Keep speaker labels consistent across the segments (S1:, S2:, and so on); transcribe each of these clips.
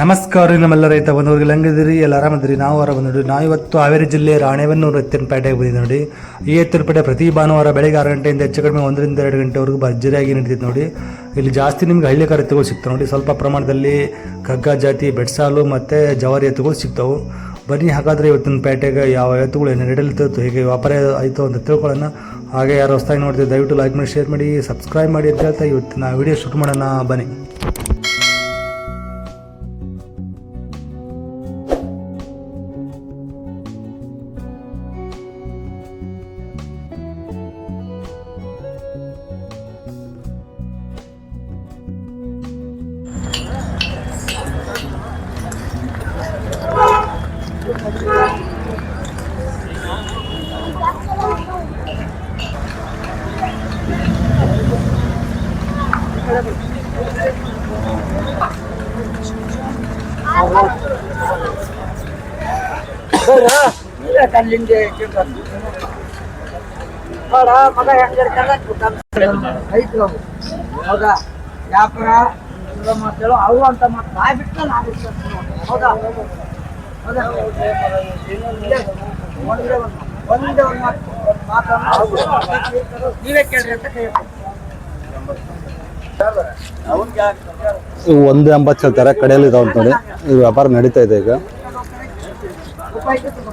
S1: ನಮಸ್ಕಾರ ನಮ್ಮೆಲ್ಲ ರೈತ ಬಂದವ್ರಿಗೆ ಹೆಂಗಿದಿರಿ ಎಲ್ಲ ಆರಾಮದಿರಿ? ನಾವು ಆರಾಮ ನೋಡಿ ನಾವು ಇವತ್ತು ಹಾವೇರಿ ಜಿಲ್ಲೆ ರಾಣೆಬೆನ್ನೂರು ಎತ್ತಿನಪೇಟೆಗೆ ಬಂದಿದ್ದು ನೋಡಿ ಈ ಎತ್ತಿನಪೇಟೆ ಪ್ರತಿ ಭಾನುವಾರ ಬೆಳಗ್ಗೆ ಆರು ಗಂಟೆಯಿಂದ ಹೆಚ್ಚು ಕಡಿಮೆ ಒಂದರಿಂದ ಎರಡು ಗಂಟೆವರೆಗೂ ಭರ್ಜರಿಯಾಗಿ ನಡೀತಿತ್ತು ನೋಡಿ ಇಲ್ಲಿ ಜಾಸ್ತಿ ನಿಮ್ಗೆ ಹಳ್ಳಿ ಎತ್ತುಗಳು ಸಿಗ್ತವೆ ನೋಡಿ ಸ್ವಲ್ಪ ಪ್ರಮಾಣದಲ್ಲಿ ಕಗ್ಗ ಜಾತಿ, ಬೆಡ್ಸಾಲು ಮತ್ತು ಜವಾರಿ ಎತ್ತುಗಳು ಸಿಗ್ತವೆ. ಬನ್ನಿ, ಹಾಗಾದರೆ ಇವತ್ತಿನ ಪೇಟೆಗೆ ಯಾವ ಎತ್ತುಗಳು ಏನು ನಡೀಲಿತ್ತು ಹೇಗೆ ವ್ಯಾಪಾರ ಆಯಿತು ಅಂತ ತಿಳ್ಕೊಳ್ಳೋಣ. ಹಾಗೆ ಯಾರು ಹೊಸ್ದಾಗಿ ನೋಡ್ತೀವಿ ದಯವಿಟ್ಟು ಲೈಕ್ ಮಾಡಿ ಶೇರ್ ಮಾಡಿ ಸಬ್ಸ್ಕ್ರೈಬ್ ಮಾಡಿ ಅಂತ ಹೇಳ್ತಾ ನಾ ವಿಡಿಯೋ ಶೂಟ್ ಮಾಡೋಣ. ಬನ್ನಿ.
S2: ನೋಡ ಮಗ ಹೌದಾ ವ್ಯಾಪಾರ ಅವು ಅಂತ ಮಾತು ಬಾಯ್ ಬಿಟ್ಟು ನಾ ಹೌದಾ? ಹೌದಾ ಇಲ್ಲೇ ಒಂದೇ ಒಂದು ಒಂದೇ ಒಂದು ಮಾತು. ಮಾತನ್ನ ನೀವೇ ಕೇಳ್ರಿ ಅಂತ ಕೇಳ್ತೀನಿ.
S3: ಇವು ಒಂದು ಎಂಬತ್ತು ಹೇಳ್ತಾರೆ ಕಡೆಯಲ್ಲಿ ಇದಾವೆ ಅಂತ ನೋಡಿ. ಈ ವ್ಯಾಪಾರ ನಡೀತಾ ಇದೆ ಈಗ.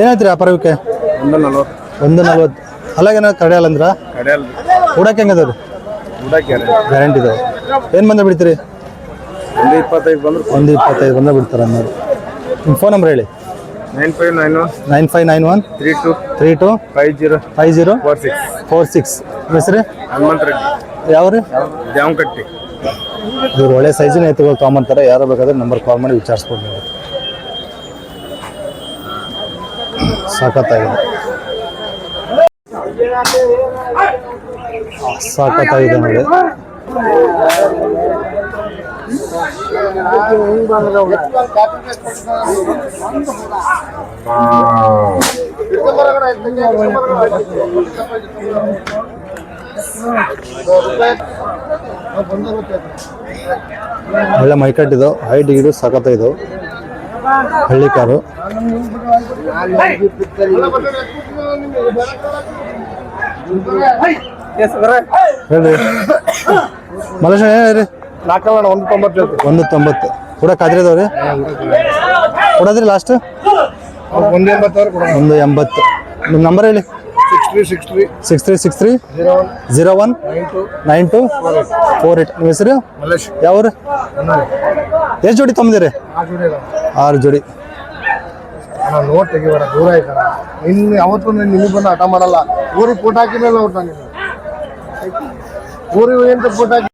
S3: ಏನಾಯ್ತು ವ್ಯಾಪಾರ ಇವಕ್ಕೆ
S4: ಒಂದು ನಲ್ವತ್ತು.
S3: ಒಂದು ನಲ್ವತ್ತು. ಅಲ್ಲಾಗೇನ ಕಡೆಯಲ್ಲ ಅಂದ್ರ
S4: ಕಡೆಯಲ್ಲಿ
S3: ಉಡಕ್ಕೆ ಹೆಂಗೆ ಅದಾವ್ರಿ?
S4: ಊಟಕ್ಕೆ
S3: ಗ್ಯಾರಂಟಿ ಇದಾವೆ ಏನು ಬಂದ ಬಿಡ್ತೀರಿ?
S4: ಒಂದು ಇಪ್ಪತ್ತೈದು ಬಂದ್ರೆ
S3: ಒಂದು ಇಪ್ಪತ್ತೈದು ಬಂದ ಬಿಡ್ತಾರೆ ನಿಮ್ಮ ಫೋನ್ ನಂಬರ್ ಹೇಳಿ.
S4: Nine five nine one.
S3: Nine five nine one.
S4: Three two.
S3: Three two.
S4: Five zero.
S3: Five zero.
S4: Four six.
S3: Four six. ಹೆಸರು?
S4: ಹನುಮಂತ ರೆಡ್ಡಿ.
S3: ಯಾವ ರೀ ಇವ್ರು ಒಳ್ಳೆ ಸೈಜಿನ ಎತ್ತುಗಳು ತಗೊಂಬಂತಾರೆ. ಯಾರು ಬೇಕಾದ್ರೆ ನಂಬರ್ ಕಾಲ್ ಮಾಡಿ ವಿಚಾರಿಸ್ಬೋದು ನೀವು ಸಾಕತ್ತಾಗಿದೆ. ಸಾಕತ್ತಾಗಿದೆ ನೋಡಿ. ಒಳ್ಳೆ ಮೈಕಟ್ಟಿದ್ದು ಹೈಟ್ ಗಿಡು ಸಾಕತ್ತಾಗಿದ್ದು ಹಳ್ಳಿ ಕಾರು. ಮಲೇಶ ಹೇಳಿ
S4: ನಾಲ್ಕಲ್ಲ ಒಂದು ತೊಂಬತ್ತು
S3: ಒಂದು ತೊಂಬತ್ತು. ಕೂಡ ಕಾದ್ರಿದವ್ರಿ? ಕೊಡೋದ್ರಿ ಲಾಸ್ಟ್
S4: ಒಂದು ಕೊಡೋಣ.
S3: ಒಂದು ಎಂಬತ್ತು. ನಿಮ್ಮ ನಂಬರ್ ಹೇಳಿ.
S4: Six three six three
S3: six three six three
S4: zero one nine two
S3: nine two four eight ನಿಮ್ಮ ಹೆಸರು? ಯಾವ್ರು? ಎಷ್ಟು ಜೋಡಿ ತಂದಿರಿ
S4: ಆ ಜೋಡಿ
S3: ಆರು ಜೋಡಿ.
S4: ಅಣ್ಣ ನೋಟ್ ತೆಗಿಬೇಡ ದೂರ ಇನ್ನು ಯಾವತ್ತೂ ನಿಮಗೆ ಬಂದು ಹಠ ಮಾಡಲ್ಲ. ಊರಿಗೆ ಫೋಟೋ ಹಾಕಿದ್ರೆ ಔಟ್ ನಾನು. ಊರಿಗೆ ಏನು ಫೋಟೋ ಹಾಕಿ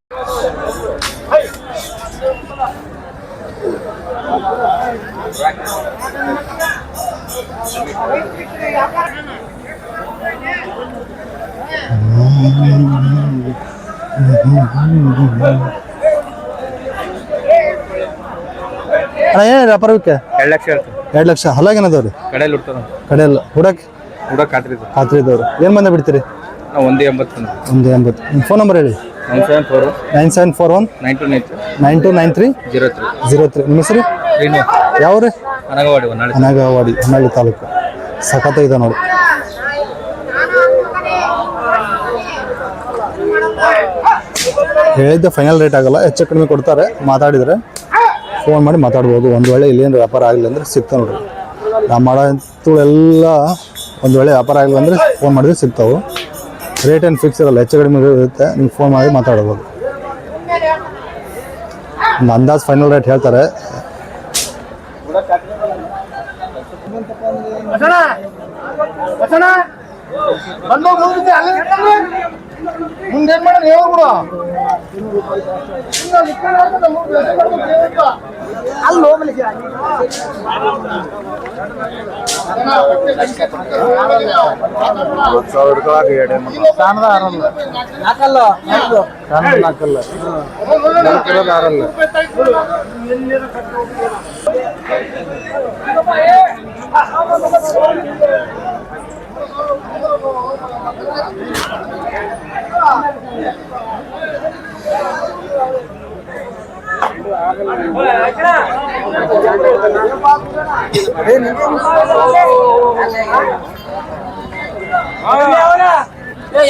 S3: ಅಣ್ಣ ಏನು ವ್ಯಾಪಾರಕ್ಕೆ?
S4: ಎರಡು ಲಕ್ಷ ಹೇಳ್ತೀನಿ.
S3: ಎರಡು ಲಕ್ಷ. ಹಲಾಗೇನದವ್ರಿ
S4: ಕಡೆಯಲ್ಲಿ ಹುಡ್ತದ
S3: ಕಡೆಯಲ್ಲ. ಹುಡಕ್?
S4: ಹುಡುಗ ಖಾತ್ರಿ
S3: ಖಾತ್ರಿ ಇದ್ದವ್ರು ಏನು ಬಂದ ಬಿಡ್ತೀರಿ?
S4: ಒಂದು ಎಂಬತ್ತು
S3: ಒಂದು ಎಂಬತ್ತು. ನಿಮ್ಮ ಫೋನ್ ನಂಬರ್ ಹೇಳಿ.
S4: Nine seven four
S3: nine seven four one.
S4: Nine two nine
S3: nine two nine three.
S4: Zero three.
S3: Zero three. ನಿಮ್ಮ ಹೆಸರು?
S4: ತ್ರೀ
S3: ಯಾವ ರೀ
S4: ಅನಗವಾಡಿ ಹೊನ್ನಾಳಿ.
S3: ಅನಗವಾಡಿ ಹೊನ್ನಾಳಿ ತಾಲೂಕು. ಸಖತ್ ಇದೆ ನೋಡಿ. ಹೇಳಿದ್ದೆ ಫೈನಲ್ ರೇಟ್ ಆಗಲ್ಲ. ಹೆಚ್ಚು ಕಡಿಮೆ ಕೊಡ್ತಾರೆ. ಮಾತಾಡಿದರೆ. ಫೋನ್ ಮಾಡಿ ಮಾತಾಡ್ಬೋದು. ಒಂದು ವೇಳೆ ಇಲ್ಲೇನು ವ್ಯಾಪಾರ ಆಗಲಿಲ್ಲ ಅಂದರೆ ಸಿಗ್ತಾವೆ ನೋಡ್ರಿ. ನಾವು ಮಾಡೋ ಎಲ್ಲ ಒಂದು ವೇಳೆ ವ್ಯಾಪಾರ ಆಗಿಲ್ಲ ಅಂದರೆ ಫೋನ್ ಮಾಡಿದ್ರೆ ಸಿಗ್ತಾವೆ. ರೇಟ್ ಏನು ಫಿಕ್ಸ್ ಇರಲ್ಲ, ಹೆಚ್ಚು ಕಡಿಮೆ ಇರುತ್ತೆ, ನೀವು ಫೋನ್ ಮಾಡಿ ಮಾತಾಡ್ಬೋದು. ಒಂದು ಅಂದಾಜು ಫೈನಲ್ ರೇಟ್ ಹೇಳ್ತಾರೆ
S2: ಮುಂದೇನ್ ಬಸಣ ಹೇಳ್ಬಿಡು ಅಲ್ಲೇ
S4: ಮುಂದೇನ್ ಮಾಡೋದು ಎಡೆ ಅಂತ ನಮ್ಗೆ ಬೇಸರ ಮಾಡ್ಕೊಂಡು ಕೇಳಿಲ್ಲ.
S2: ಅಲ್ಲಿ ಹೋಗ್ಲಿಕ್ಕೆ ನಾಕಲ್ಲ ನಾಲ್ಕು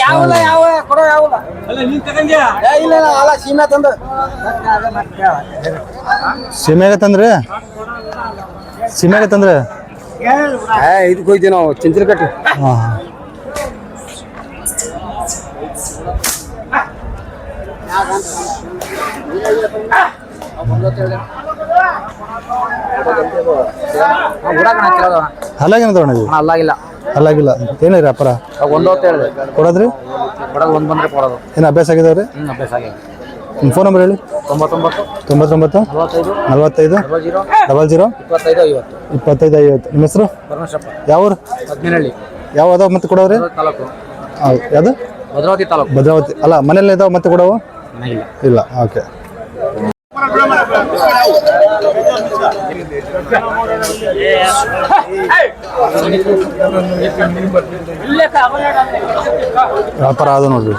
S2: ಯಾವಲ್ಲ ಯಾವ ಕೊಡೋ ಯಾವಲ್ಲ ಅಲ್ಲ ನೀನ್ ತಗೊಂಡ್ಯಾ ಇಲ್ಲ ಅಲ್ಲ ಸೀಮೆ ತಂದು
S3: ಸೀಮೆಗೆ ತಂದ್ರೆ? ಸೀಮೆಗೆ ತಂದ್ರೆ?
S2: ಇದಕ್ಕೆ ಹೋಯ್ತೀವಿ ನಾವು ಚಿಂಚಲಕಟ್ಟಿ.
S3: ಹಾಂ. ಹಲ್ಲಾಗೇನ ತಗೊಂಡ
S2: ಅಲ್ಲಾಗಿಲ್ಲ.
S3: ಹಲ್ಲಾಗಿಲ್ಲ ಏನಿರಿ ವ್ಯಾಪಾರ?
S2: ಒಂದು ಹೊತ್ತು ಹೇಳಿದೆ.
S3: ಕೊಡೋದ್ರಿ?
S2: ಕೊಡೋದು ಒಂದು ಬಂದ್ರೆ ಕೊಡೋದು.
S3: ಏನು ಅಭ್ಯಾಸ ಆಗಿದಾವ್ರಿ?
S2: ಹ್ಞೂ ಅಭ್ಯಾಸ ಆಗಿದೆ.
S3: ನಿಮ್ಮ ಫೋನ್ ನಂಬರ್ ಹೇಳಿ.
S2: ತೊಂಬತ್ತೊಂಬತ್ತು.
S3: ತೊಂಬತ್ತೊಂಬತ್ತು.
S2: ನಲವತ್ತೈದು. Double zero. ಇಪ್ಪತ್ತೈದು ಐವತ್ತು.
S3: ಇಪ್ಪತ್ತೈದು ಐವತ್ತು. ನಿಮ್ಮ ಹೆಸರು? ಯಾವ ಊರು ಯಾವ ಅದಾವ ಮತ್ತೆ ಕೊಡೋರಿ
S2: ತಾಲೂಕು.
S3: ಯಾವುದು?
S2: ಭದ್ರಾವತಿ ತಾಲೂಕು.
S3: ಭದ್ರಾವತಿ. ಅಲ್ಲ ಮನೇಲಿ ಇದಾವ ಮತ್ತೆ ಕೊಡವು?
S2: ಇಲ್ಲ
S3: ಇಲ್ಲ ಓಕೆ. ವ್ಯಾಪಾರ ಅದು ನೋಡ್ರಿ.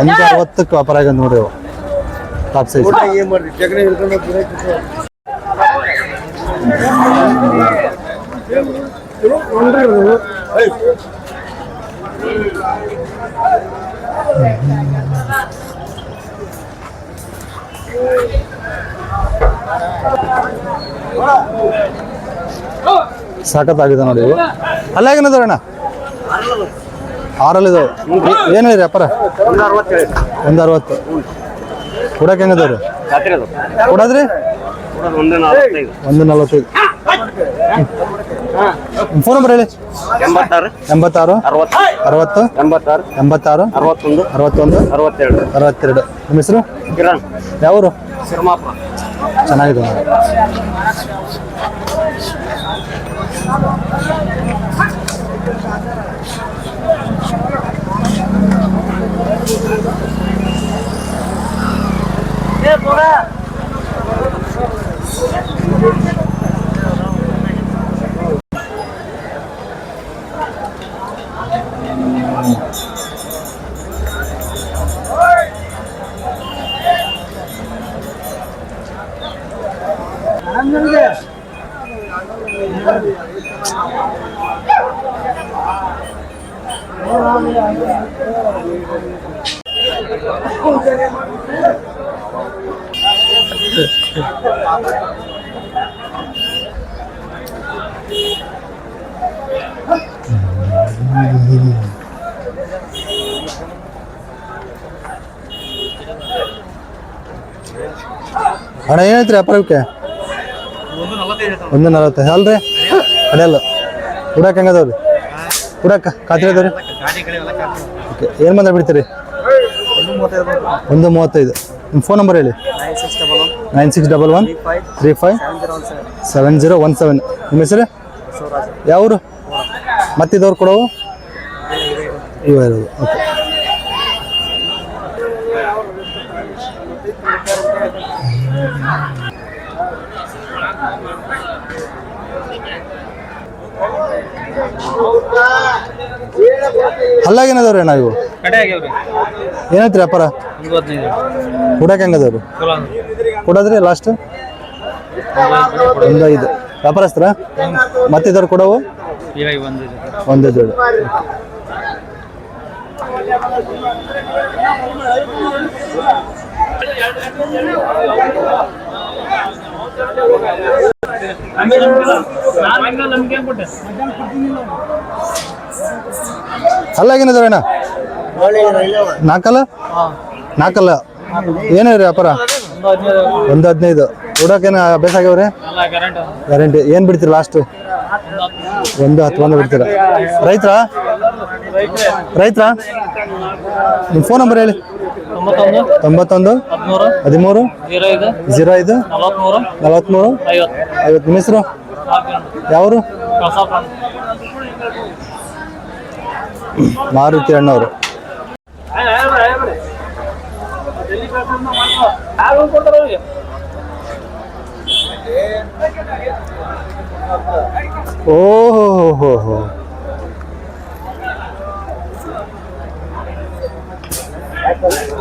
S3: ಒಂದು ಅರವತ್ತಕ್ಕೆ ವ್ಯಾಪಾರ ಆಗ್ಯದ ನೋಡ್ರಿ ಟಾಪ್ ಸೈಜ್ ಸಾಕತ್ತಾಗಿದೆ ನೋಡಿ ಅಲ್ಲಾಗಿನದ ಅಣ್ಣ? ಆರಲ್ಲಿ ಏನು ಏನಿದೆ ಅಪ್ಪರ? ಒಂದು ಅರವತ್ತು ಕೊಡಕ್ಕೆ ಹೆಂಗದವ್ರಿ ಕೊಡೋದ್ರಿ ಒಂದು ನಲ್ವತ್ತೈದು. ಫೋನ್ ನಂಬರ್ ಹೇಳಿ.
S5: ಎಂಬತ್ತಾರು?
S3: ಎಂಬತ್ತಾರು?
S5: ಅರವತ್ತು?
S3: ಅರವತ್ತು?
S5: ಎಂಬತ್ತಾರು?
S3: ಎಂಬತ್ತಾರು?
S5: ಅರವತ್ತೊಂದು?
S3: ಅರವತ್ತೊಂದು?
S5: ಅರವತ್ತೆರಡು?
S3: ಅರವತ್ತೆರಡು. ನಿಮ್ಮ ಹೆಸರು?
S5: ಕಿರಣ್.
S3: ಯಾವರು?
S5: ಸಿರಮಾಪುರ
S3: ಚೆನ್ನಾಗಿದೆ ನೋಡಿ. ಏನೈತ್ರಿ ವ್ಯಾಪಾರಕ್ಕೆ ಒಂದು ನಲವತ್ತೈದು ಅಲ್ರಿ? ಕಡೆಯಲ್ಲ ಕುಡಕ್ಕೆ ಹೆಂಗದವ್ರಿ ಕುಡಕ್ಕೆ ಖಾತ್ರಿ ಅದಾವ್ರಿ? ಓಕೆ ಏನು ಬಂದ್ರೆ ಬಿಡ್ತೀರಿ? ಒಂದು ಮೂವತ್ತೈದು. ನಿಮ್ಮ ಫೋನ್ ನಂಬರ್ ಹೇಳಿ. Nine six double one three five seven zero one seven. ನಿಮ್ಮ ಹೆಸರು? ಯಾವರು? ಮತ್ತಿದವ್ರು ಕೊಡೋವು? ಇವ ಇರೋದು. ಓಕೆ ಅಲ್ಲಾಗೇನದವ್ರಿ ಅಣ್ಣ ಇವು
S5: ಏನಾಯ್ತು ರೀ
S3: ಏನೈತ್ರಿ ವ್ಯಾಪಾರ?
S5: ಹದಿನೈದು
S3: ಕೊಡಕ್ಕೆ ಹೆಂಗದವ್ರಿ? ಕೊಡೋದ್ರಿ ಲಾಸ್ಟ್ ಒಂದು ಐದು. ವ್ಯಾಪಾರಸ್ತ್ರ ಮತ್ತಿದ್ದವ್ರು ಕೊಡವು? ಒಂದು ಜೋಡಿ.
S5: ನಮ್ಗೆ ಕೊಟ್ಟೆ?
S3: ಅಲ್ಲಾಗೇನದವ್ರಿ ಅಣ್ಣ? ನಾಲ್ಕಲ್ಲ? ನಾಲ್ಕಲ್ಲ? ಏನೇ ರೀ ವ್ಯಾಪಾರ? ಒಂದು ಹದಿನೈದು. ಉಡೋಕೇನ ಅಭ್ಯಾಸ ಆಗ್ಯಾವ್ರಿ? ಗ್ಯಾರಂಟಿ ಏನು ಬಿಡ್ತೀರಿ ಲಾಸ್ಟ್ ಒಂದು ಹತ್ತು ಬಂದು ಬಿಡ್ತೀರಾ? ರೈತರ? ರೈತರ? ನಿಮ್ಮ ಫೋನ್ ನಂಬರ್ ಹೇಳಿ.
S5: ತೊಂಬತ್ತೊಂದು ಹದಿಮೂರು ಜೀರೋ ಐದು
S3: ನಲವತ್ತ್ಮೂರು
S5: ಐವತ್ತು.
S3: ನಿಮ್ಮ ಹೆಸರು? ಯಾವರು? ಮಾರುತಿ ಅಣ್ಣವರು. ಓಹೋ ಹೋ ಹೋ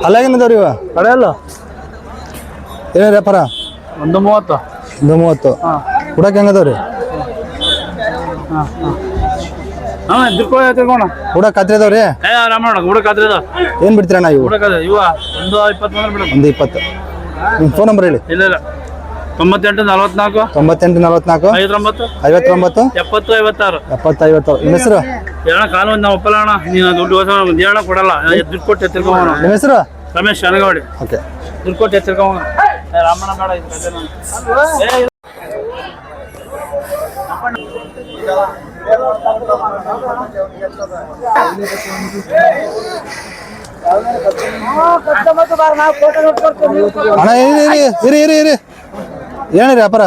S3: ಅಲ್ಲಾಗೇನದವ್ರಿ ಇವ
S5: ಕಡೆಯಲ್ಲ
S3: ಏನೇ ವ್ಯಾಪಾರ?
S5: ಒಂದು ಮೂವತ್ತು.
S3: ಒಂದು ಮೂವತ್ತು. ಕುಡಕ್ಕೆ ಹೆಂಗದವ್ರಿ?
S5: ಹಾಂ. ತಿರ್ಕೊ ತಿರ್ಕೋಣ
S3: ಕೂಡ ಖಾತ್ರಿ ಅದಾವ್ರಿ?
S5: ಏ ರಾಮಣ್ಣ ಗುಡಕ್ಕೆ ಆದ್ರದ
S3: ಏನು ಬಿಡ್ತೀರಣ್ಣ ಇವು
S5: ಗುಡಕ್ಕೆ ಇವ ಒಂದು ಇಪ್ಪತ್ತು ಬಂದ್ರೆ
S3: ಒಂದು ಇಪ್ಪತ್ತು. ನಿಮ್ಮ ಫೋನ್ ನಂಬರ್ ಹೇಳಿ.
S5: ಇಲ್ಲ ಇಲ್ಲ. ತೊಂಬತ್ತೆಂಟು ನಲವತ್ನಾಲ್ಕು
S3: ತೊಂಬತ್ತೆಂಟು ನಲವತ್ನಾಲ್ಕು
S5: ಐವತ್ತೊಂಬತ್ತು
S3: ಐವತ್ತೊಂಬತ್ತು
S5: ಎಪ್ಪತ್ತು ಐವತ್ತಾರು.
S3: ಎಪ್ಪತ್ತು ನಿಮ್ಮ ಹೆಸರು?
S5: ಏನ ಕಾಲು ಒಂದು ನಾವು ಒಪ್ಪಲ್ಲ ಅಣ್ಣ. ನೀನು ದುಡ್ಡು ಹೊಸ ದೇಣ ಕೊಡಲ್ಲ. ದುಡ್ಡು ಕೊಟ್ಟು ಎತ್ತಿರ್ಕೋಣ
S3: ನಿಮ್ಮ ಹೆಸರು?
S5: ರಮೇಶ್ ಶನಗೌಡಿ.
S3: ಓಕೆ.
S5: ದುಡ್ಡು ಕೊಟ್ಟು ಎತ್ತಿರ್ಕೋಣ ರಾಮಣ್ಣ ಬೇಡ ಇದು
S3: ಅಣ್ಣ ಇರಿ ಇರಿ ಇರಿ ಇರಿ ವ್ಯಾಪಾರ?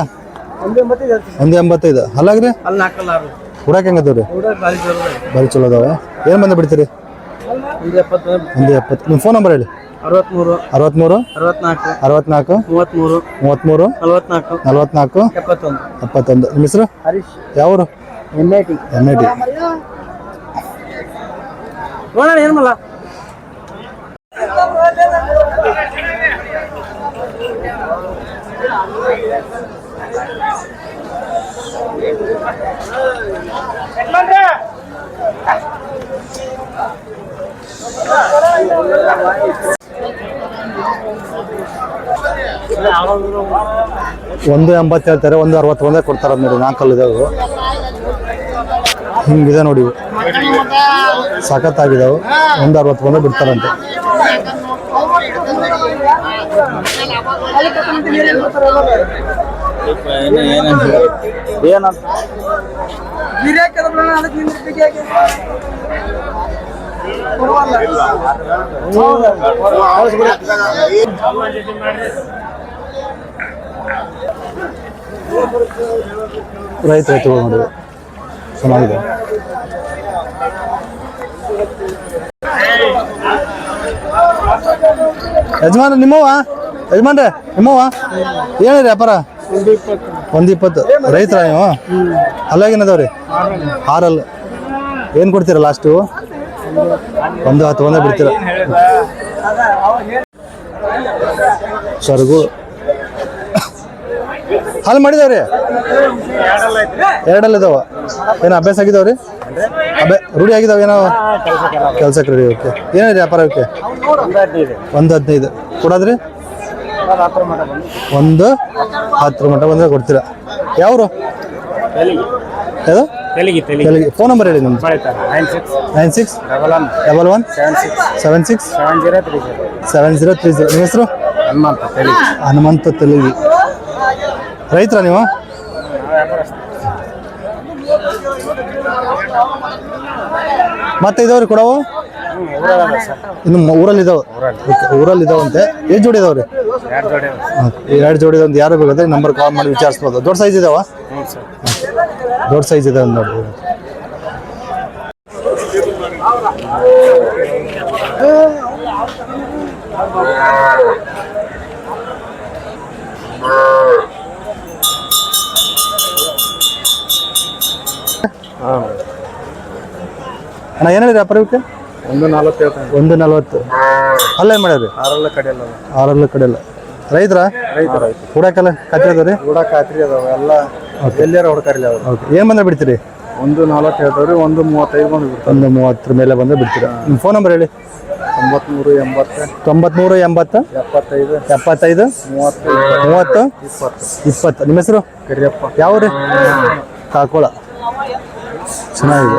S2: ಒಂದು
S3: ಎಂಬತ್ತೈದು. ಅಲ್ಲಾಗ್ರಿ?
S5: ಅವ್ರು.
S3: ಹೆಂಗದವ್ರಿ
S5: ಬಾರಿ
S3: ಚಲೋ ಅದಾವ. ಏನು ಬಂದು ಬಿಡ್ತೀರಿ?
S5: ಒಂದು ಎಪ್ಪತ್ತು
S3: ನಿಮ್ಮ ಫೋನ್ ನಂಬರ್ ಹೇಳಿ.
S5: ಅರವತ್ಮೂರು.
S3: ಅರವತ್ಮೂರು.
S5: ಅರವತ್ನಾಲ್ಕು.
S3: ಅರವತ್ನಾಲ್ಕು.
S5: ಮೂವತ್ಮೂರು.
S3: ಮೂವತ್ಮೂರು.
S5: ನಲವತ್ನಾಲ್ಕು.
S3: ನಲವತ್ನಾಲ್ಕು.
S5: ಎಪ್ಪತ್ತೊಂದು.
S3: ಎಪ್ಪತ್ತೊಂದು. ನಿಮ್ಮ ಹೆಸರು?
S2: ಹರೀಶ್.
S3: ಯಾವರು?
S2: M I T
S3: M I T
S5: ನೋಡೋಣ ಏನು ಮಲ್ಲ
S3: ಒಂದು ಎಂಬತ್ತು ಹೇಳ್ತಾರೆ ಒಂದು ಅರವತ್ತು ಒಂದೇ ಕೊಡ್ತಾರೆ ನೋಡಿ ನಾಲ್ಕಲ್ಲಿ ಇದಾವೆ. ಹಿಂಗಿದೆ ನೋಡಿ. ಸಖತ್ತಾಗಿದ್ದಾವೆ ಒಂದು ಅರವತ್ತು ಬಂದು ಬಿಡ್ತಾರಂತೆ.
S5: ಏನಂತ
S3: ರೈತ ರೈತಗಳು. ಚೆನ್ನಾಗಿದೆ. ಯಜಮಾನ ನಿಮ್ಮವ ಯಜಮಾನ್ರೆ ನಿಮ್ಮವ ರೀ ವ್ಯಾಪಾರ? ಒಂದು ಇಪ್ಪತ್ತು. ರೈತರ ನೀವು? ಅಲ್ಲಾಗೇನದವ್ರಿ ಆರಲ್ಲ. ಏನು ಕೊಡ್ತೀರ ಲಾಸ್ಟು ಒಂದು ಹತ್ತು, ಒಂದೇ ಬಿಡ್ತೀರ? ಸರ್ಗು ಹಾಲು ಮಾಡಿದವ್ರಿ? ಎರಡಲ್ಲ ಇದಾವ. ಏನು ಅಭ್ಯಾಸ ಆಗಿದಾವ್ರಿ? ಅಭ್ಯ ರೂಢಿ ಆಗಿದಾವ ಏನೋ? ಕೆಲ್ಸಕ್ಕೆ ರೆಡಿ ಓಕೆ ಏನಿದೆ ವ್ಯಾಪಾರ ಓಕೆ ಒಂದು ಹದಿನೈದು. ಕೊಡೋದ್ರಿ? ಒಂದು ಹತ್ತು ಮಟ್ಟ ಬಂದ್ರೆ ಕೊಡ್ತೀರಾ. ಯಾವ್ರು? ಯಾವುದು?
S5: ತೆಲಿಗೆ
S3: ತೆಲಿಗೆ. ಫೋನ್ ನಂಬರ್ ಹೇಳಿ ನಿಮ್ಮ
S5: nine six double one.
S3: Double one?
S5: Seven six
S3: seven six
S5: seven zero three zero.
S3: Seven zero three zero. ನಿಮ್ಮ ಹೆಸರು?
S5: ಹನುಮಂತ ತೆಲುಗಿ.
S3: ಹನುಮಂತ ತೆಲುಗಿ. ರೈತರ ನೀವು? ಮತ್ತೆ ಇದಾವ್ರಿ ಕೊಡವು? ಇನ್ನು ಊರಲ್ಲಿ ಇದಾವೆ ಊರಲ್ಲಿ ಇದಾವಂತೆ ಎಷ್ಟು ಜೋಡಿ ಇದಾವ್ರಿ
S5: ಎರಡು ಜೋಡಿ
S3: ಎರಡು ಜೋಡಿ ಒಂದು ಯಾರು ಬೇಕಾದ್ರೆ ನಂಬರ್ ಕಾಲ್ ಮಾಡಿ ವಿಚಾರಿಸ್ಬೋದು. ದೊಡ್ಡ ಸೈಜ್ ಇದಾವ? ದೊಡ್ಡ ಸೈಜ್ ಇದಾವೆ ನೋಡ್ರಿ. ಅಣ್ಣ ಏನು ಹೇಳಿರಿ ವ್ಯಾಪಾರಕ್ಕೆ
S4: ಒಂದು ನಲ್ವತ್ತು ಹೇಳ್ತಾನೆ.
S3: ಒಂದು ನಲ್ವತ್ತು. ಅಲ್ಲೇನು ಮಾಡ್ಯಾರಿ
S4: ಆರಲ್ಲ ಕಡೆಯಲ್ಲ
S3: ಆರಲ್ಲ ಕಡೆಯಲ್ಲ ರೈತರ?
S4: ರೈತ ರೈತ
S3: ಖಾತ್ರಿ ಅದಾವ ರೀ
S4: ಕೂಡ ಖಾತ್ರಿ ಅದಾವ. ಎಲ್ಲ ಎಲ್ಲಾರ ಹುಡುಕಾರಿಲ್ಲ ಅವ್ರು.
S3: ಓಕೆ. ಏನು ಬಂದ್ರೆ ಬಿಡ್ತೀರಿ?
S4: ಒಂದು ನಲವತ್ತು ಹೇಳ್ತಾವ್ರಿ ಒಂದು ಮೂವತ್ತೈದು ಬಂದು ಬಿಡ್ತಾರೆ
S3: ಒಂದು ಮೂವತ್ತರ ಮೇಲೆ ಬಂದ್ರೆ ಬಿಡ್ತೀರಾ? ನಿಮ್ಮ ಫೋನ್ ನಂಬರ್ ಹೇಳಿ.
S4: ತೊಂಬತ್ಮೂರು ಎಂಬತ್ತು
S3: ತೊಂಬತ್ಮೂರು ಎಂಬತ್ತು
S4: ಎಪ್ಪತ್ತೈದು
S3: ಎಪ್ಪತ್ತೈದು
S4: ಮೂವತ್ತು
S3: ಮೂವತ್ತು
S4: ಇಪ್ಪತ್ತು.
S3: ಇಪ್ಪತ್ತು. ನಿಮ್ಮ ಹೆಸರು?
S4: ಕರಿಯಪ್ಪ.
S3: ಯಾವ ರೀ ಕಾಕೋಳ. ಚೆನ್ನಾಗಿದೆ.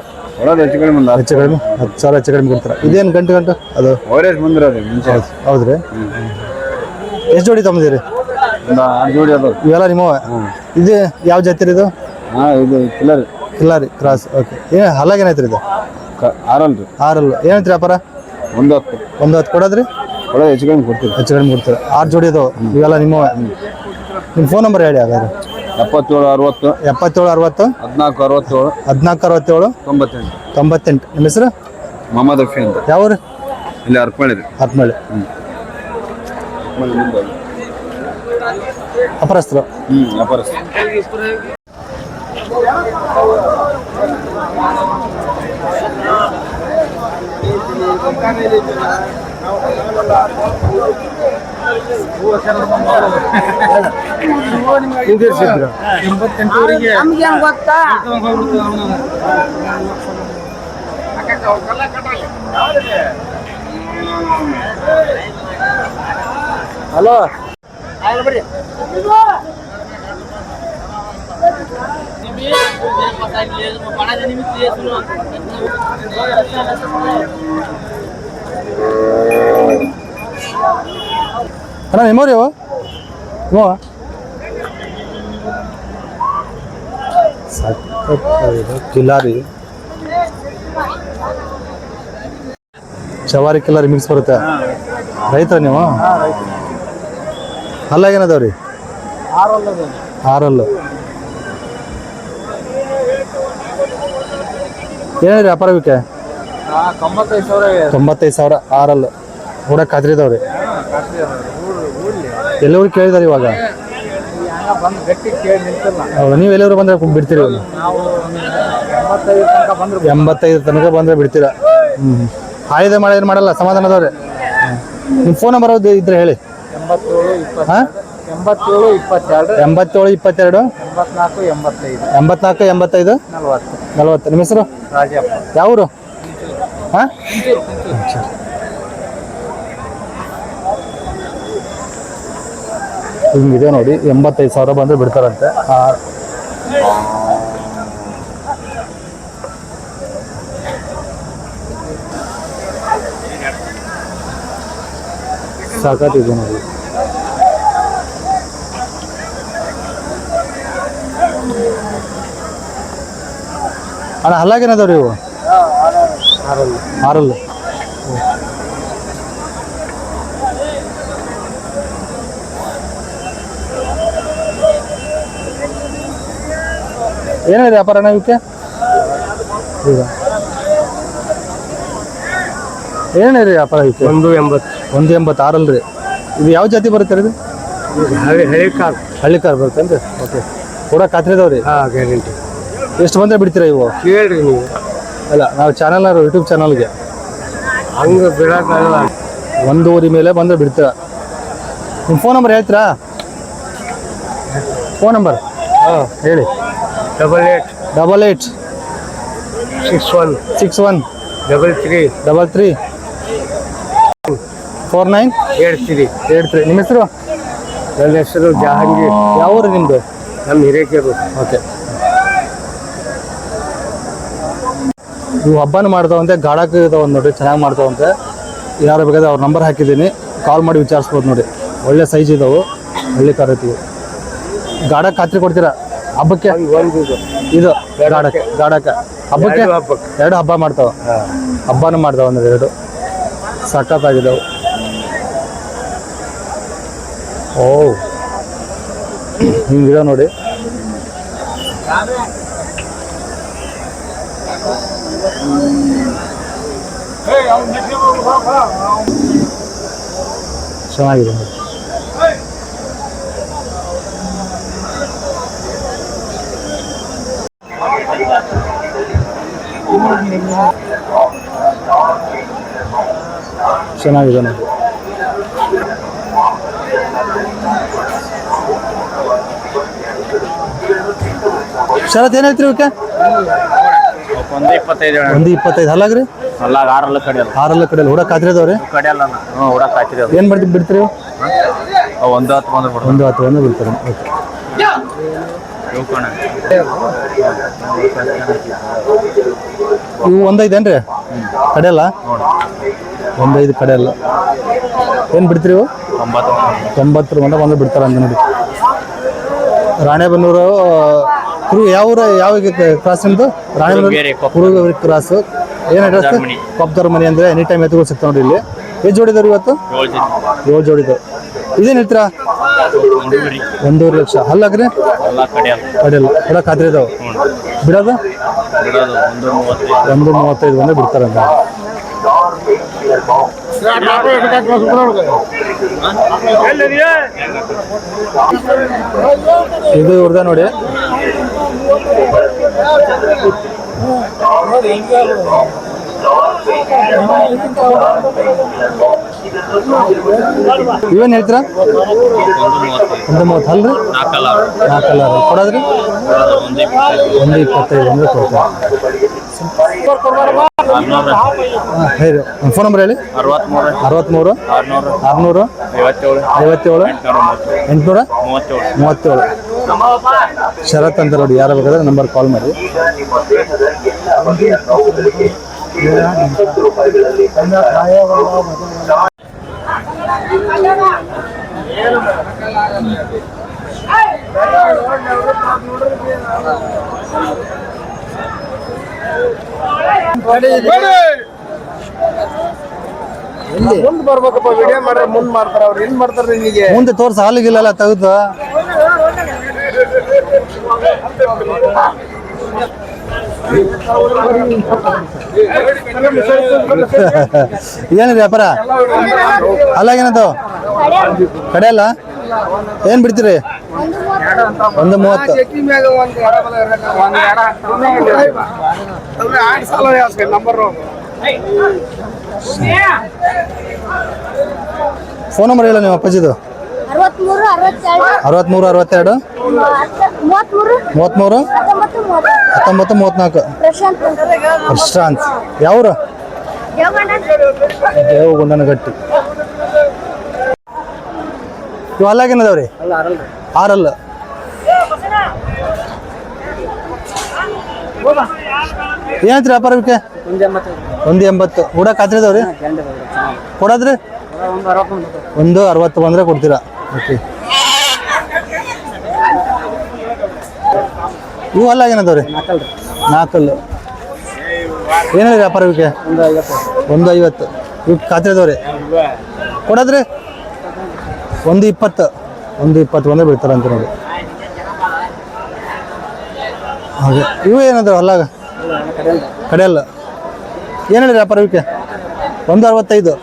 S4: ಹೆಚ್ಚು ಕಡಿಮೆ ಒಂದು
S3: ಹೆಚ್ಚು ಕಡಿಮೆ? ಹತ್ತು ಸಾವಿರ ಹೆಚ್ಚು ಕಡಿಮೆ ಕೊಡ್ತಾರೆ? ಇದೇನು ಗಂಟು ಗಂಟು? ಅದು?
S4: ಓರೇಜ್ ಬಂದಿರೋದು ಮುಂಚೆ.
S3: ಹೌದ್ರಿ? ಎಷ್ಟು ಜೋಡಿ ತಮ್ಮದಿರಿ?
S4: ಒಂದು ಆರು ಜೋಡಿ ಅದು
S3: ಇವೆಲ್ಲ ನಿಮ್ಮ ಇದು ಯಾವ ಜಾತಿ ರೀ ಇದು?
S4: ಹಾಂ ಇದು ಕಿಲ್ಲರಿ
S3: ಕಿಲ್ಲಾರಿ ಕ್ರಾಸ್ ಓಕೆ. ಏನು ಹಲ್ಲಾಗ ಏನೈತ್ರಿ ಇದು?
S4: ಆರಲ್
S3: ಆರಲ್ ಏನೈತ್ರಿ ವ್ಯಾಪಾರ?
S4: ಒಂದು ಹತ್ತು.
S3: ಒಂದು ಹತ್ತು ಕೊಡೋದ್ರಿ?
S4: ಒಳ್ಳೆ ಹೆಚ್ಚು ಕಡಿಮೆ ಕೊಡ್ತೀವಿ.
S3: ಹೆಚ್ಚು ಕಡಿಮೆ ಕೊಡ್ತೀರಿ? ಆರು ಜೋಡಿ ಅದು ಇವೆಲ್ಲ ನಿಮ್ಮವ? ನಿಮ್ಮ ಫೋನ್ ನಂಬರ್ ಹೇಳಿ ಹಾಗಾದ್ರೆ.
S4: ಎಪ್ಪತ್ತೇಳು ಅರವತ್ತು
S3: ಎಪ್ಪತ್ತೇಳು ಅರವತ್ತು
S4: ಹದಿನಾಲ್ಕು ಅರವತ್ತೇಳು
S3: ಹದಿನಾಲ್ಕು ಅರವತ್ತೇಳು
S4: ತೊಂಬತ್ತೆಂಟು.
S3: ತೊಂಬತ್ತೆಂಟು. ನಿಮ್ಮ ಹೆಸರು?
S4: ಮೊಹಮ್ಮದ್ ರಫಿ ಅಂತ.
S3: ಯಾವ ಊರು?
S4: ಇಲ್ಲಿ ಅರ್ಪಣೆ ರೀ
S3: ಹತ್ಮಳ್ಳಿ ಅಪರಸ್ತರು.
S4: ಹ್ಞೂ ವ್ಯಾಪಾರಸ್ಥ
S2: ನಮ್ಗೇನ್ ಗೊತ್ತಾ?
S3: ಹಲೋ. ಅಣ್ಣ ನಿಮ್ಮವ್ರಿ ಅವು? ಅವ? ಸಖತ್ತಾಗಿದೆ ಕಿಲಾರಿ. ಚವಾರಿ ಕಿಲಾರಿ ಮಿಕ್ಸ್ ಬರುತ್ತೆ. ರೈತರ ನೀವು? ಅಲ್ಲ ಆರಲ್ಲು ಆರಲ್ಲ. ವ್ಯಾಪಾರವಿಕೆ
S2: ತೊಂಬತ್ತೈದು ಸಾವಿರ
S3: ತೊಂಬತ್ತೈದು ಸಾವಿರ ಆರಲ್ಲ. ಕೂಡ ಖಾತ್ರಿದವ್ರಿ ಎಲ್ಲರೂ ಕೇಳಿದಾರೆ ಇವಾಗ? ಹೌದಾ ನೀವು ಎಲ್ಲರೂ ಬಂದ್ರೆ ಬಿಡ್ತೀರಿ
S2: ಎಂಬತ್ತೈದು ತನಕ ಬಂದ್ರು
S3: ಬಿಡ್ತೀರಾ? ಹ್ಞೂ ಆಯುಧ ಮಾಡ ಏನು ಮಾಡಲ್ಲ ಸಮಾಧಾನದವ್ರೆ? ನಿಮ್ಮ ಫೋನ್ ನಂಬರ್ ಇದ್ರೆ ಹೇಳಿ. ಹಾಂ?
S2: ಎಂಬತ್ತೇಳು ಇಪ್ಪತ್ತೆರಡು?
S3: ಎಂಬತ್ತೇಳು ಇಪ್ಪತ್ತೆರಡು
S2: ಎಂಬತ್ನಾಲ್ಕು ಎಂಬತ್ತೈದು?
S3: ಎಂಬತ್ನಾಲ್ಕು ಎಂಬತ್ತೈದು
S2: ನಲವತ್ತು.
S3: ನಲವತ್ತು. ನಿಮ್ಮ ಹೆಸರು?
S2: ರಾಜಪ್ಪ.
S3: ಯಾವೂರು? ಹಾಂ? ಹಿಂಗಿದೆ ನೋಡಿ ಎಂಬತ್ತೈದು ಸಾವಿರ ಬಂದ್ರೆ ಬಿಡ್ತಾರಂತೆ. ಸಾಕಾತಿದೆ ನೋಡಿ. ಅಣ್ಣ ಹಲ್ಲಾಗೇನದವ್ರಿ ಇವು? ಆರಲ್ಲ ಏನಿದೆ ವ್ಯಾಪಾರ ಅಣ್ಣ ಇವಕ್ಕೆ ಈಗ. ರೀ ವ್ಯಾಪಾರ ಇವಕ್ಕೆ
S5: ಒಂದು ಎಂಬತ್ತು.
S3: ಒಂದು ಎಂಬತ್ತು ಆರಲ್ರಿ. ಇದು ಯಾವ ಜಾತಿ ಬರುತ್ತೆ ರೀ ಇದು?
S5: ಹಳ್ಳಿ ಹಳಿ ಕಾರ್
S3: ಹಳ್ಳಿ ಕಾರ್ ಬರುತ್ತೇನ್ರಿ ಓಕೆ. ಕೂಡ ರೀ
S5: ಹಾಂ ಗ್ಯಾರಂಟಿ.
S3: ಎಷ್ಟು ಬಂದ್ರೆ ಬಿಡ್ತೀರಾ ಇವು?
S5: ಕೇಳ್ರಿ ನೀವು.
S3: ಅಲ್ಲ ನಾವು ಚಾನಲ್ ಯೂಟ್ಯೂಬ್ ಚಾನಲ್ಗೆ
S5: ಹಂಗೆ ಬಿಡೋಕ್ಕಾಗಲ್ಲ.
S3: ಒಂದೂವರೆ ಮೇಲೆ ಬಂದ್ರೆ ಬಿಡ್ತೀರ? ನಿಮ್ಮ ಫೋನ್ ನಂಬರ್ ಹೇಳ್ತೀರಾ? ಫೋನ್ ನಂಬರ್ ಹಾಂ. ಹೇಳಿ.
S5: Double eight
S3: double eight
S5: six one
S3: six one
S5: double three
S3: double three four nine
S5: eight three
S3: eight three ನಿಮ್ಮ ಹೆಸರು?
S5: ನನ್ನ ಹೆಸರು ಜಹಾಂಗೀರ್.
S3: ಯಾವ ಊರು ನಿಮ್ಮದು
S5: ನಮ್ಮ ಹಿರೇಕೆರು.
S3: ಓಕೆ. ನೀವು ಹಬ್ಬನ ಮಾಡ್ತಾವಂತೆ ಗಾಡಕ್ಕೆ ಇದಾವೆ ನೋಡಿ ಚೆನ್ನಾಗಿ ಮಾಡ್ತಾವಂತೆ. ಯಾರು ಬೇಕಾದ್ರೆ ಅವ್ರ ನಂಬರ್ ಹಾಕಿದ್ದೀನಿ. ಕಾಲ್ ಮಾಡಿ ವಿಚಾರಿಸ್ಬೋದು ನೋಡಿ. ಒಳ್ಳೆ ಸೈಜ್ ಇದಾವೆ. ಹಳ್ಳಿ ಕಾರ್ ಐತಿ ಗಾಡಕ್ಕೆ ಖಾತ್ರಿ ಕೊಡ್ತೀರಾ? ಹಬ್ಬಕ್ಕೆ?
S5: ಇದು
S3: ಗಾಡಕ ಗಾಡಕ್ಕೆ ಹಬ್ಬಕ್ಕೆ?
S5: ಎರಡು
S3: ಹಬ್ಬ ಮಾಡ್ತಾವ? ಹಬ್ಬನೂ ಮಾಡ್ತಾವ ಅಂದ್ರೆ ಎರಡು. ಸಖತ್ತಾಗಿದ್ದಾವೆ ಓ. ಹಿಂಗಿದೆ ನೋಡಿ. ಚೆನ್ನಾಗಿದೆ ಚೆನ್ನಾಗಿದೆ ನೋಡಿ ಶರತ್ ಏನು ಹೇಳ್ತೀರಿ ಇವಕ್ಕೆ?
S5: ಒಂದು ಇಪ್ಪತ್ತೈದು
S3: ಒಂದು ಇಪ್ಪತ್ತೈದು. ಹಲ್ಲಾಗ್ರಿ
S5: ಅಲ್ಲ ಆರಲ್ಲ ಕಡಿಯಲ್ಲ
S3: ಆರಲ್ಲ ಕಡಿಯಲ್ಲ ಹುಡ ಖಾತ್ರಿ ಅದಾವ್ರಿ
S5: ಕಡಿಯಲ್ಲ ಹ್ಞೂ ಹುಡಕ್ ಹಾಕಿರಿ
S3: ಏನು ಮಾಡ್ತೀವಿ ಬಿಡ್ತೀರಿ?
S5: ಒಂದು ಹತ್ತು ಬಂದ್ರೆ
S3: ಒಂದು ಹತ್ತು ಒಂದು ಬಿಡ್ತಾರೆ. ಓಕೆ. ಇವು ಒಂದೈದೇನ್ರಿ ಕಡೆಯಲ್ಲ? ಒಂದೈದು ಕಡೆಯಲ್ಲ. ಏನು ಬಿಡ್ತೀರಿ ಇವು? ತೊಂಬತ್ತರ ಬಂದ ಒಂದು ಬಿಡ್ತಾರೆ ಅಂತ ನೋಡಿ. ರಾಣೆಬೆನ್ನೂರು ಕುರು ಯಾವ ಊರ ಯಾವ ಕ್ರಾಸ್ ನಿಮ್ದು? ರಾಣೆಬೆನ್ನೂರು?
S5: ಕುರುಗೇರಿ.
S3: ಕುರುಗೇರಿ ಕ್ರಾಸ್ ಏನು ಅಡ್ರೆಸ್
S5: ಕೊಪ್ದರ್ಮನಿ.
S3: ಮನೆ ಅಂದರೆ ಎನಿ ಟೈಮ್ ಎತ್ತುಗಳು ಸಿಗ್ತಾವೆ ನೋಡಿ ಇಲ್ಲಿ. ಎಷ್ಟು ಜೋಡಿದಾರೆ ಇವತ್ತು?
S5: ಏಳು
S3: ಜೋಡಿದ್ರು ಜೋಡಿದಾವೆ ಇದೇನು ಹೇಳ್ತೀರಾ? ಒಂದೂವರೆ ಲಕ್ಷ. ಅಲ್ಲ
S5: ಎಲ್ಲ ಕಡೆಯಲ್ಲ
S3: ಅಡಿಯಲ್ಲ ಕೂಡ ಖಾತ್ರಿ ಇದಾವೆ ಬಿಡೋದು?
S5: ಒಂದು ಮೂವತ್ತೈದು.
S3: ಬಂದು ಬಿಡ್ತಾರೆ ಅಂತ. ಇದು ಇವ್ರದ ನೋಡಿ. ಇವೇನು ಹೇಳ್ತೀರಾ?
S5: ಒಂದು
S3: ಮೂವತ್ತು, ಅಲ್ರಿ?
S5: ನಾಲ್ಕಲ್ಲ
S3: ಕೊಡೋದ್ರಿ?
S5: ಒಂದು ಇಪ್ಪತ್ತೈದು,
S3: ಒಂದು ಕೊಡ್ತಾರೆ ಹೇಳಿ. ಫೋನ್ ನಂಬರ್ ಹೇಳಿ. ಅರವತ್ಮೂರು,
S5: ಆರ್ನೂರು, ಐವತ್ತೇಳು, ಎಂಟುನೂರ, ಮೂವತ್ತೇಳು.
S3: ಶರತ್ ಅಂತ ನೋಡಿ, ಯಾರು ಬೇಕಾದ್ರೆ ನಂಬರ್ ಕಾಲ್ ಮಾಡಿ.
S4: ಮುಂದ್ ಬರ್ಬೇಕಪ್ಪ ವಿಡಿಯೋ ಮಾಡ್ರೆ ಮುಂದ್ ಮಾಡ್ತಾರ ಅವ್ರು. ಏನ್ ಮಾಡ್ತಾರ ನಿಮಗೆ?
S3: ಮುಂದೆ ತೋರ್ಸ ಹಾಲಿಗಿಲ್ಲ ತೆಗೆದು. ಏನಿದೆ ವ್ಯಾಪಾರ ಅಲ್ಲಾಗೇನದು ಕಡೆಯಲ್ಲ ಏನ್ ಬಿಡ್ತೀರಿ? ಒಂದು ಮೂವತ್ತು. ಫೋನ್ ನಂಬರ್ ಹೇಳ ನೀವು ಅಪ್ಪಾಜಿದು.
S6: ಅರವತ್ಮೂರು ಅರವತ್ತೆರಡು. ಮೂವತ್ಮೂರು
S3: ಮೂವತ್ತ್ಮೂರು
S6: ಹತ್ತೊಂಬತ್ತು
S3: ಮೂವತ್ತ್ನಾಲ್ಕು.
S6: ಪ್ರಶಾಂತ್
S3: ಪ್ರಶಾಂತ್. ಯಾವ್ರು?
S6: ದೇವಗಣ್ಣ.
S3: ದೇವಗುಂಡನ ಗಟ್ಟಿ ಇವು ಅಲ್ಲಾಗೇನದವ್ರಿ? ಆರಲ್ಲ. ಏನಂತ್ರಿ ವ್ಯಾಪಾರಕ್ಕೆ ಒಂದು ಎಂಬತ್ತು. ಊಟ ಖಾತ್ರಿ ಇದಾವ್ರಿ ಕೊಡೋದ್ರಿ? ಒಂದು ಅರವತ್ತು ಬಂದ್ರೆ ಕೊಡ್ತೀರಾ. ಓಕೆ ಅಲ್ಲ ಏನದವ್ರಿ? ನಾಲ್ಕಲ್ಲು. ಏನಿದೆ ವ್ಯಾಪಾರ ಇವಕ್ಕೆ ಒಂದು ಐವತ್ತು. ಇವಕ್ಕೆ ಖಾತ್ರಿ ಅದಾವ್ರಿ ಕೊಡೋದ್ರಿ? ಒಂದು ಇಪ್ಪತ್ತು. ಒಂದು ಇಪ್ಪತ್ತು ಒಂದೇ ಬಿಡ್ತಾರೆ ಅಂತ ನೋಡಿ. ಹಾಗೆ. ಇವು ಏನದ ಅಲ್ಲಾಗ ಕಡೆಯಲ್ಲ. ಏನು ವ್ಯಾಪಾರ ಇವಕ್ಕೆ ಒಂದು ಅರವತ್ತೈದು.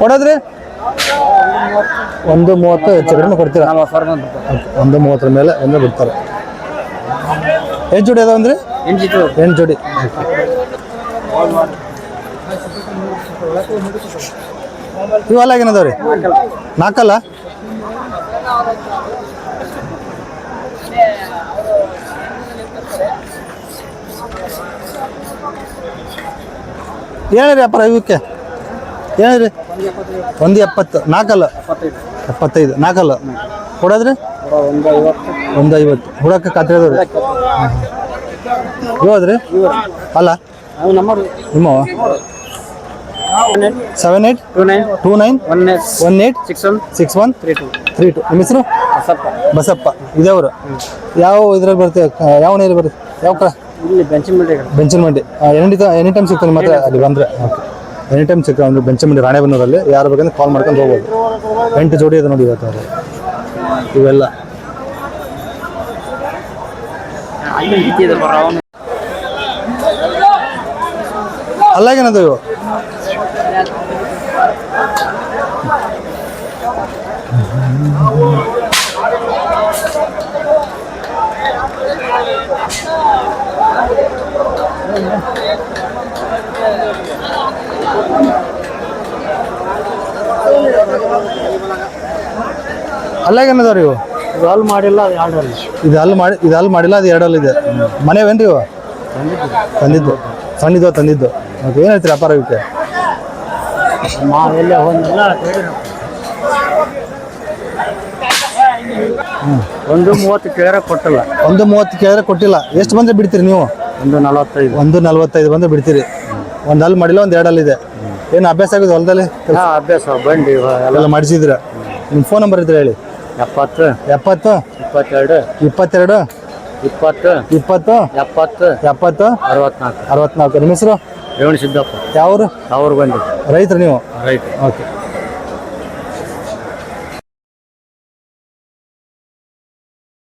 S3: ಕೊಡೋದ್ರಿ? ಒಂದು ಮೂವತ್ತು ಹೆಚ್ಚು ಕಡಿಮೆ ಕೊಡ್ತೀರಾ ಒಂದು ಮೂವತ್ತರ ಮೇಲೆ ಒಂದು ಬಿಡ್ತಾರೆ. ಎಷ್ಟು ಜೋಡಿ ಅದಾವ ಅಂದ್ರೆ? ಎಂಟು ಜೋಡಿ. ಇವೆಲ್ಲ ಏನದಾವ್ರಿ ನಾಲ್ಕಲ್ಲ? ಏನ್ರಿ ಅಪ್ಪ ಇವಕ್ಕೆ ಏನ್ರಿ ಒಂದು ಎಪ್ಪತ್ತು ನಾಲ್ಕಲ್ಲ? ಎಪ್ಪತ್ತೈದು ನಾಲ್ಕಲ್ಲ? ಕೊಡೋದ್ರಿ? ಒಂದು ಐವತ್ತು ಹುಡಕ್ಕೆ ಖಾತ್ರಿ ಅದಾವ್ರಿ? ಇವಾದ್ರಿ ಅಲ್ಲ? ನಿಮ್ಮ seven eight two nine? One one eight six one? Six one three two. Three two ನಿಮ್ಮ ಹೆಸರು? ಬಸಪ್ಪ. ಇದೇವರು? ಯಾವ ಇದ್ರಲ್ಲಿ ಬರುತ್ತೆ ಯಾವ ನೀರು ಬರುತ್ತೆ ಯಾವ ಕ ಬೆಂಚಿನ ಮಂಡಿ. ಎನಿ ಎನಿ ಟೈಮ್ ಸಿಗ್ತದೆ ನಿಮ್ಮ ಹತ್ರ ಅಲ್ಲಿ ಬಂದರೆ. ಎನಿ ಟೈಮ್ ಸಿಕ್ಕ ಒಂದು ಬೆಂಚಮಂಡಿ ರಾಣೆಬೆನ್ನೂರಲ್ಲಿ ಯಾರು ಬೇಕಂದ್ರೆ ಕಾಲ್ ಮಾಡ್ಕೊಂಡು ಹೋಗ್ಬೋದು. ಎಂಟು ಜೋಡಿ ಇದೆ ನೋಡಿ ಇವತ್ತು ಅವರು. ಇವೆಲ್ಲ. ಅಲ್ಲಾಗೇನದು ಇವು? ಅಲ್ಲಾಗೇನದವ್ರಿ ಇವು?
S2: ಅಲ್ಲಿ ಮಾಡಿಲ್ಲ ಅದು ಎರಡಲ್ಲಿ
S3: ಇದು ಅಲ್ಲಿ ಮಾಡಿ ಇದು ಅಲ್ಲಿ ಮಾಡಿಲ್ಲ ಅದು ಎರಡಲ್ಲಿ ಇದೆ ಮನೆವೇನ್ರಿ ಇವು? ತಂದಿದ್ದು. ಸಣ್ಣಿದ್ದು ತಂದಿದ್ದು? ಓಕೆ ಏನು ಹೇಳ್ತೀರಿ ವ್ಯಾಪಾರ ಇವಕ್ಕೆ
S2: ಮಾ ಎಲ್ಲೇ ಒಂದಿಲ್ಲ ಒಂದು ಮೂವತ್ತು ಕೇಳಿದ್ರೆ ಕೊಟ್ಟಿಲ್ಲ.
S3: ಒಂದು ಮೂವತ್ತು ಕೇಳಿದ್ರೆ ಕೊಟ್ಟಿಲ್ಲ. ಎಷ್ಟು ಬಂದ್ರೆ ಬಿಡ್ತೀರಿ ನೀವು?
S2: ಒಂದು ನಲವತ್ತೈದು.
S3: ಒಂದು ನಲ್ವತ್ತೈದು ಬಂದ್ರೆ ಬಿಡ್ತೀರಿ. ಒಂದು ಅಲ್ಲಿ ಮಾಡಿಲ್ಲ ಒಂದು ಎರಡಲ್ಲಿ ಇದೆ ಏನು ಅಭ್ಯಾಸ ಆಗಿದೆ ಹೊಲದಲ್ಲಿ?
S2: ಅಭ್ಯಾಸ ಬಂಡಿ
S3: ಎಲ್ಲ ಮಾಡಿಸಿದ್ರೆ ನಿಮ್ಮ ಫೋನ್ ನಂಬರ್ ಇದ್ರೆ ಹೇಳಿ.
S2: ಎಪ್ಪತ್ತು.
S3: ಎಪ್ಪತ್ತು.
S2: ಇಪ್ಪತ್ತೆರಡು.
S3: ಇಪ್ಪತ್ತೆರಡು.
S2: ಇಪ್ಪತ್ತು.
S3: ಇಪ್ಪತ್ತು.
S2: ಎಪ್ಪತ್ತು.
S3: ಎಪ್ಪತ್ತು.
S2: ಅರವತ್ನಾಲ್ಕು.
S3: ಅರವತ್ನಾಲ್ಕು. ನಿಮ್ಮ ಹೆಸರು?
S2: ರೇವಣ ಸಿದ್ದಪ್ಪ.
S3: ಯಾವರು?
S2: ಅವ್ರು ಬಂದು
S3: ರೈತರು ನೀವು?
S2: ರೈತ
S3: ಓಕೆ.